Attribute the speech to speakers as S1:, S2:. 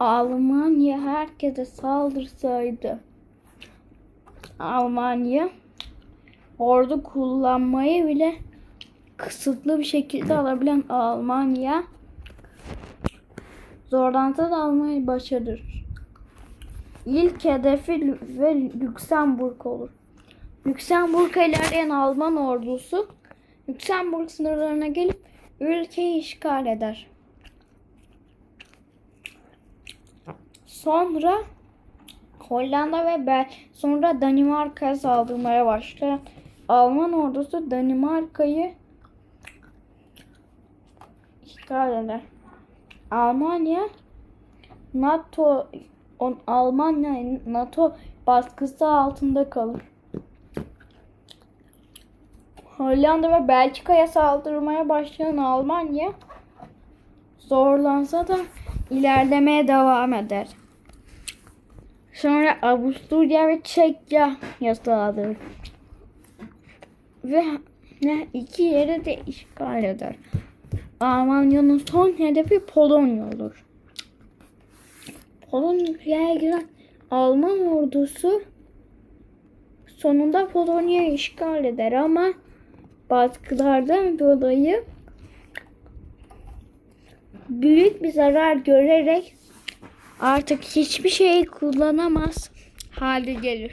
S1: Almanya herkese saldırsaydı Almanya ordu kullanmayı bile kısıtlı bir şekilde alabilen Almanya zorlansa da almayı başarır. İlk hedefi ve Lüksemburg olur. Lüksemburg'a ilerleyen Alman ordusu Lüksemburg sınırlarına gelip ülkeyi işgal eder. Sonra Hollanda ve Bel sonra Danimarka'ya saldırmaya başlayan Alman ordusu Danimarka'yı işgal eder. Almanya NATO on, Almanya NATO baskısı altında kalır. Hollanda ve Belçika'ya saldırmaya başlayan Almanya zorlansa da ilerlemeye devam eder. Sonra Avusturya ve Çekya saldırır. Ve ne iki yeri de işgal eder. Almanya'nın son hedefi Polonya olur. Polonya'ya giren Alman ordusu sonunda Polonya'yı işgal eder ama baskılardan dolayı büyük bir zarar görerek artık hiçbir şeyi kullanamaz hale gelir.